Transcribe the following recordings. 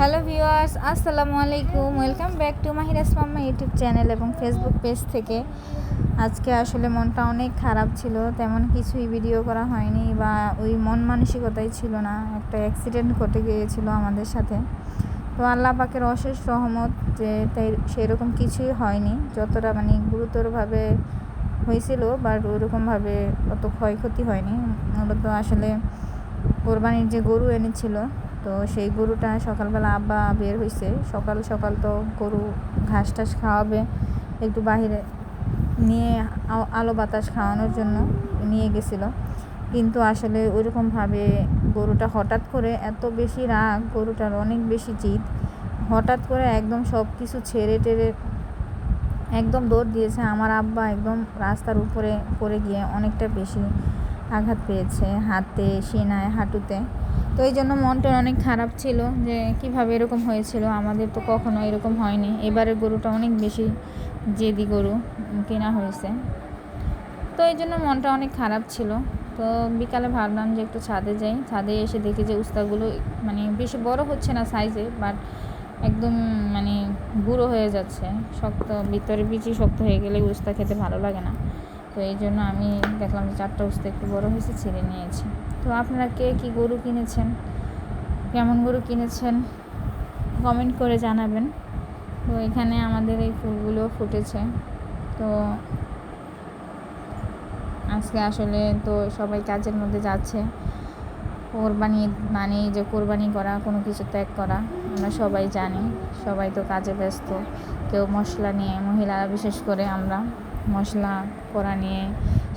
Hello viewers, আসসালামু আলাইকুম। Welcome back to Mahira's mamma YouTube channel এবং ফেসবুক পেজ থেকে। আজকে আসলে মনটা অনেক খারাপ ছিল, তেমন কিছুই ভিডিও করা হয়নি বা ওই মন মানসিকতাই ছিল না। একটা অ্যাক্সিডেন্ট ঘটে গিয়েছিল আমাদের সাথে। তো আল্লাহ পাকের অশেষ রহমত যে তাই সেরকম কিছুই হয়নি। যতটা মানে গুরুতরভাবে হয়েছিল বাট ওইরকমভাবে অত ক্ষয়ক্ষতি হয়নি। মূলত আসলে কোরবানির যে গরু এনেছিল তো সেই গরুটা সকালবেলা আব্বা বের হয়েছে সকাল সকাল তো গরু ঘাস টাস খাওয়াবে, একটু বাহিরে নিয়ে আলো বাতাস খাওয়ানোর জন্য নিয়ে গেছিল। কিন্তু আসলে ওইরকমভাবে গরুটা হঠাৎ করে এত বেশি রাগ, গরুটার অনেক বেশি জিদ, হঠাৎ করে একদম সব কিছু ছেড়ে টেড়ে একদম দৌড় দিয়েছে। আমার আব্বা একদম রাস্তার উপরে পড়ে গিয়ে অনেকটা বেশি আঘাত পেয়েছে হাতে, সিনায়, হাঁটুতে। তো এই জন্য মনটা অনেক খারাপ ছিল যে কীভাবে এরকম হয়েছিল। আমাদের তো কখনো এরকম হয়নি। এবারের গরুটা অনেক বেশি জেদি গরু কেনা হয়েছে। তো এই জন্য মনটা অনেক খারাপ ছিল। তো বিকালে ভাবলাম যে একটু ছাদে যাই। ছাদে এসে দেখি যে উস্তাগুলো মানে বেশি বড় হচ্ছে না সাইজে বাট একদম মানে গুঁড়ো হয়ে যাচ্ছে। শক্ত, ভিতরে বিচি শক্ত হয়ে গেলে উস্তা খেতে ভালো লাগে না। তো এই জন্য আমি দেখলাম যে চারটা উস্তা একটু বড় হয়েছে, ছিঁড়ে নিয়েছি। তো আপনারা কে কী গরু কিনেছেন? কেমন গরু কিনেছেন? কমেন্ট করে জানাবেন। তো এখানে আমাদের এই ফুলগুলো ফুটেছে। তো আজকে আসলে তো সবাই কাজের মধ্যে যাচ্ছে। কোরবানি মানে যে কোরবানি করা, কোনো কিছু ত্যাগ করা, আমরা সবাই জানি। সবাই তো কাজে ব্যস্ত। কেউ মশলা নিয়ে, মহিলারা বিশেষ করে আমরা। মশলা করা নিয়ে,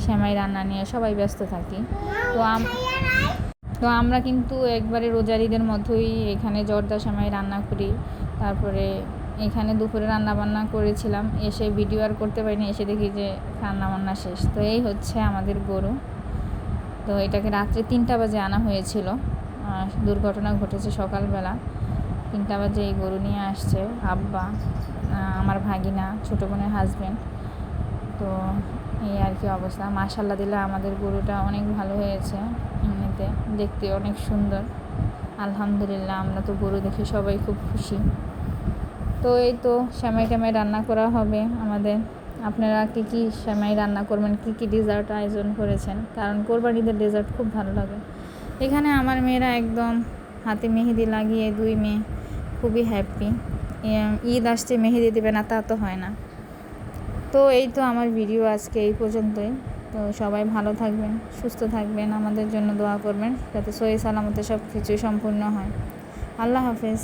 সেমাই রান্না নিয়ে সবাই ব্যস্ত থাকি। তো তো আমরা কিন্তু একবারে রোজার ঈদের মধ্যেই এখানে জর্দা সেমাই রান্না করি। তারপরে এখানে দুপুরে রান্না বান্না করেছিলাম। এসে ভিডিও আর করতে পারিনি, এসে দেখি যে রান্না বান্না শেষ। তো এই হচ্ছে আমাদের গরু। তো এটাকে রাত্রে তিনটা বাজে আনা হয়েছিল। দুর্ঘটনা ঘটেছে সকালবেলা। তিনটা বাজে এই গরু নিয়ে আসছে আব্বা আমার ভাগিনা, ছোটো বোনের হাজবেন্ড তো এই আর কি অবস্থা। মাশাল্লাহ দিলে আমাদের গরুটা অনেক ভালো হয়েছে এমনিতে, দেখতে অনেক সুন্দর। আলহামদুলিল্লাহ আমরা তো গরু দেখে সবাই খুব খুশি। তো এই তো সেমাই টেমাই রান্না করা হবে আমাদের। আপনারা কী কী সেমাই রান্না করবেন, কী কী ডেজার্ট আয়োজন করেছেন? কারণ কোরবানিদের ডেজার্ট খুব ভালো লাগে। এখানে আমার মেয়েরা একদম হাতে মেহেদি লাগিয়ে দুই মেয়ে খুবই হ্যাপি ঈদ আসছে, মেহেদি দেবে না, তা তো হয় না। তো এই তো আমার ভিডিও আজকে এই পর্যন্তই। তো সবাই ভালো থাকবেন, সুস্থ থাকবেন, আমাদের জন্য দোয়া করবেন, যাতে সহি সালামতে সব কিছুই সম্পূর্ণ হয়। আল্লাহ হাফেজ।